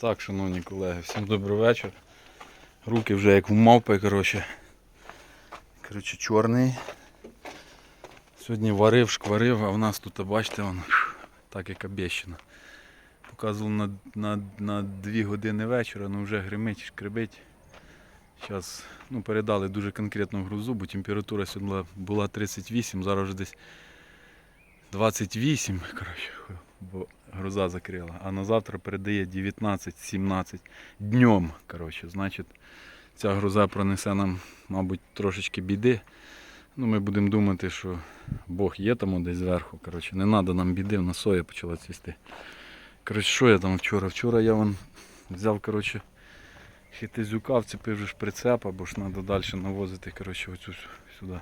Так, шановні колеги, всім добрий вечір. Руки вже як в мавпи, коротше. Коротше, чорний. Сьогодні варив, шкварив, а в нас тут, бачите, вон, так як обіщено. Показував на, на, на 2 години вечора, ну вже гримить, шкребить. Зараз ну, передали дуже конкретну грузу, бо температура сьогодні була 38, зараз вже десь 28, коротше, бо груза закрила. А на завтра передає 19-17 днем. Коротше, значить, ця груза пронесе нам, мабуть, трошечки біди. Ну, ми будемо думати, що Бог є там десь зверху. Коротше, не треба нам біди, в нас соя почала цвісти. Коротше, що я там вчора? Вчора я вон взяв, коротше, хитизюка, вцепив ж прицепа, бо ж треба далі навозити коротше, оцю сюди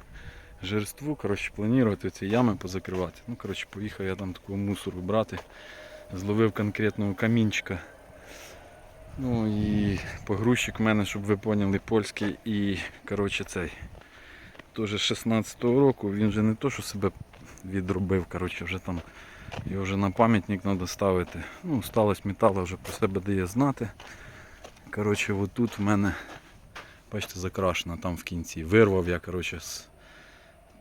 жерству, коротше, планувати ці ями позакривати. Ну, коротше, поїхав я там такого мусору брати. Зловив конкретного камінчика. Ну і погрузчик в мене, щоб ви поняли, польський і коротше цей. Теж 16-го року він вже не то, що себе відробив, коротше, вже там його вже на пам'ятник треба ставити. Ну, сталося металу вже про себе дає знати. Коротше, отут в мене, бачите, закрашено там в кінці. Вирвав я, коротше, з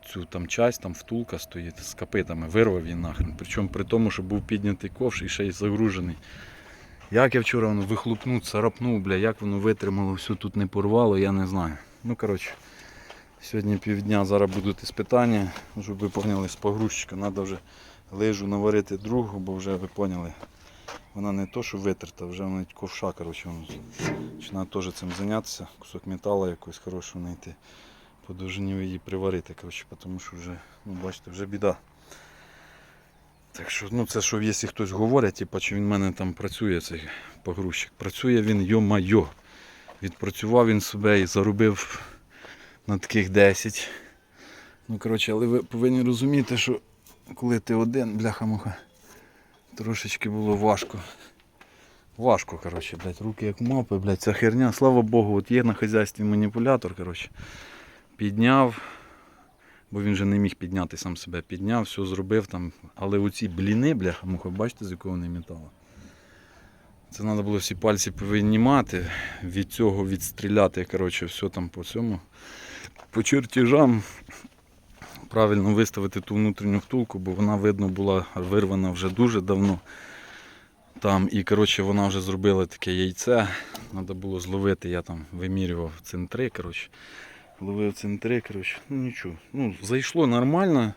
цю там часть, там втулка стоїть з копитами, вирвав її нахрен. Причому при тому, що був піднятий ковш і ще й загружений. Як я вчора воно вихлопнув, царапнув, бля, як воно витримало, все тут не порвало, я не знаю. Ну, коротше, сьогодні півдня зараз будуть іспитання, щоб ви поняли, з погрузчика треба вже лижу наварити другу, бо вже ви поняли. Вона не то, що витерта, вже вона ковша, коротше. Чи теж цим зайнятися, кусок металу якогось хорошого знайти по довжині її приварити, коротше, тому що вже, ну бачите, вже біда. Так що, ну це що, якщо хтось говорить, типу, чи він в мене там працює, цей погрузчик. Працює він, йо-майо. Відпрацював він себе і заробив на таких 10. Ну, коротше, але ви повинні розуміти, що коли ти один, бляха-муха, трошечки було важко. Важко, коротше, блядь, руки як мапи, блядь, ця херня, слава Богу, от є на хазяйстві маніпулятор, коротше підняв, бо він вже не міг підняти сам себе. Підняв, все зробив там. Але оці бліни, бляха, муха, бачите, з якого вони металу. Це треба було всі пальці повинімати, від цього відстріляти, коротше, все там по цьому. По чертежам правильно виставити ту внутрішню втулку, бо вона, видно, була вирвана вже дуже давно. Там, і коротше, вона вже зробила таке яйце. Треба було зловити, я там вимірював центри. коротше ловив центри, коротше, ну нічого. Ну, зайшло нормально.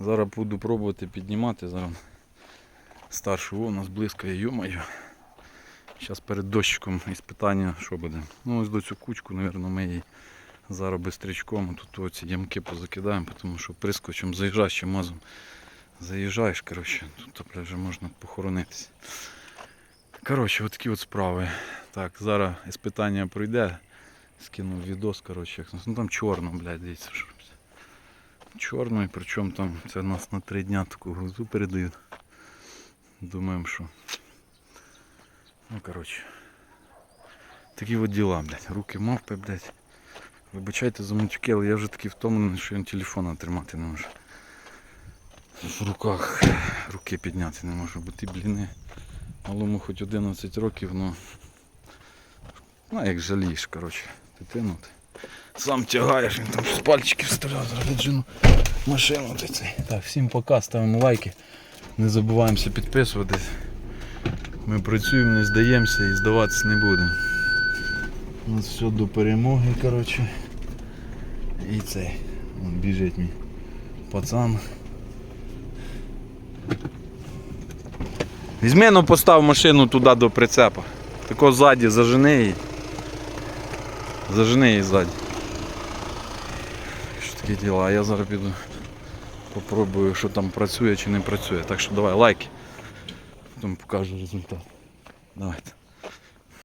Зараз буду пробувати піднімати. Зараз старший у нас блискає, йомаю. Зараз перед дощиком іспитання, що буде. Ну ось до цю кучку, мабуть, ми її зараз бистрячком тут оці ямки позакидаємо, тому що прискочем заїжджаєш чи мазом. Заїжджаєш, коротше, тут вже можна похоронитися. Коротше, отакі от справи. Так, зараз іспитання пройде. Скинув відос, коротше. Ну там чорно, блядь, дивіться. Чорно, і причому там це нас на три дня таку грузу передають. Думаємо, що. Ну коротше. Такі от діла, блядь. Руки мавпи, блядь. Вибачайте за мутюки, але я вже такий втомлений, що я телефона тримати не можу. В руках руки підняти не можу, бо ті бліни. Малому хоч 11 років, ну. Ну, як жалієш, коротше, ти. Сам тягаєш, він там з пальчиків стріляв, зробить жену машину. Цей. Так, всім пока, ставимо лайки. Не забуваємося підписуватись. Ми працюємо, не здаємося і здаватися не будемо. У нас все до перемоги, коротше. І цей. Вон біжить мій пацан. Візьми, ну постав машину туди до прицепа. Тако ззаді зажени її. Зажени її ззаді. Що такі діла, а я зараз піду попробую, що там працює чи не працює. Так що давай лайки. Потім покажу результат. Давайте.